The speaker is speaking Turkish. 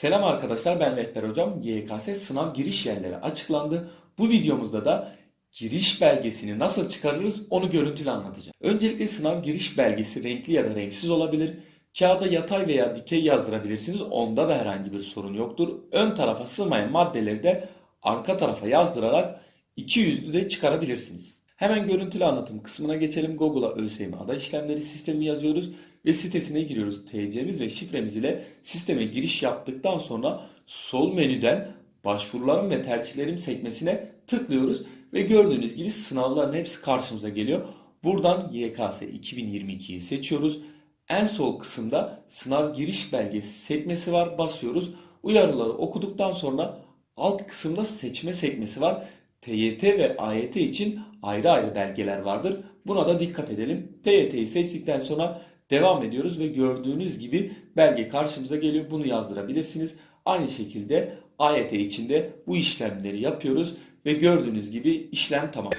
Selam arkadaşlar ben Rehber Hocam. YKS sınav giriş yerleri açıklandı. Bu videomuzda da giriş belgesini nasıl çıkarırız onu görüntülü anlatacağım. Öncelikle sınav giriş belgesi renkli ya da renksiz olabilir. Kağıda yatay veya dikey yazdırabilirsiniz. Onda da herhangi bir sorun yoktur. Ön tarafa sığmayan maddeleri de arka tarafa yazdırarak iki yüzlü de çıkarabilirsiniz. Hemen görüntülü anlatım kısmına geçelim. Google'a ÖSYM ada işlemleri sistemi yazıyoruz ve sitesine giriyoruz. TC'miz ve şifremiz ile sisteme giriş yaptıktan sonra sol menüden başvurularım ve tercihlerim sekmesine tıklıyoruz ve gördüğünüz gibi sınavların hepsi karşımıza geliyor. Buradan YKS 2022'yi seçiyoruz. En sol kısımda sınav giriş belgesi sekmesi var. Basıyoruz. Uyarıları okuduktan sonra alt kısımda seçme sekmesi var. TYT ve AYT için ayrı ayrı belgeler vardır. Buna da dikkat edelim. TYT'yi seçtikten sonra devam ediyoruz ve gördüğünüz gibi belge karşımıza geliyor. Bunu yazdırabilirsiniz. Aynı şekilde AYT için de bu işlemleri yapıyoruz ve gördüğünüz gibi işlem tamam.